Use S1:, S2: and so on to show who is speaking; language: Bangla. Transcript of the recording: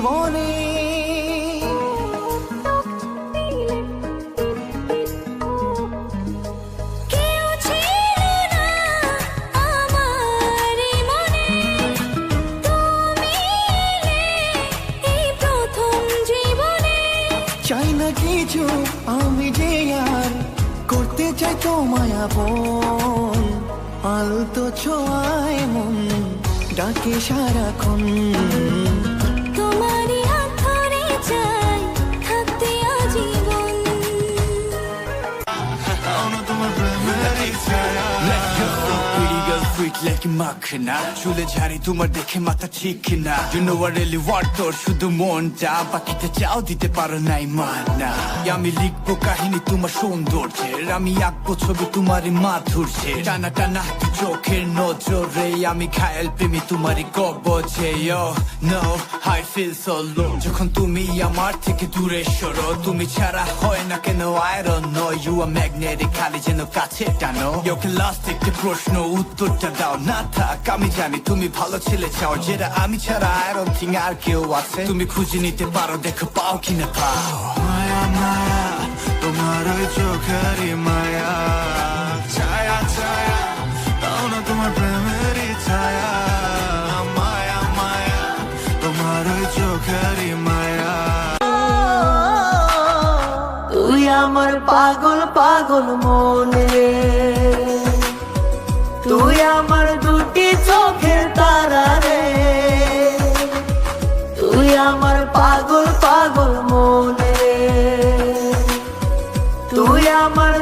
S1: জীবনে। চাই না কিছু আমি করতে
S2: চাই আলতো ছোঁয়ায় মন ডাকে সারাক্ষণ।
S3: Pretty girl, makhana. চুলে ঝাড়ি তোমার দেখে মাথা ঠিক না। You know what really want তোর শুধু মনটা। বাকিতে চাও দিতে পারো নাই মানা। আমি লিখব কাহিনী তোমার সৌন্দর্যের। আমি আঁকবো ছবি তোমারই মাধুর্যের। টানা টানা চোখের নজরে। আমি ঘায়াল প্রেমী তোমারই কবজে। Yo, no, I feel so যখন তুমি আমার থেকে দূরে সরো তুমি ছাড়া হয় না কেন? I don't know You are খালি যেন কাছে টানো। Yoke last একটি প্রশ্ন উত্তরটা দাও না থাক, আমি জানি তুমি ভালো ছেলে চাও, যেটা আমি ছাড়া think আর কেউ আছে। তুমি খুঁজে নিতে পারো, দেখো পাও পাও।
S4: মায়া মায়া, তোমার ওই মায়া। ছায়া ছায়া তাও না তোমার ছায়া। মায়া মায়া, তোমার ওই মায়া।
S5: তুই আমার পাগল পাগল মনে। পাগল পাগল মনে। তুই আমার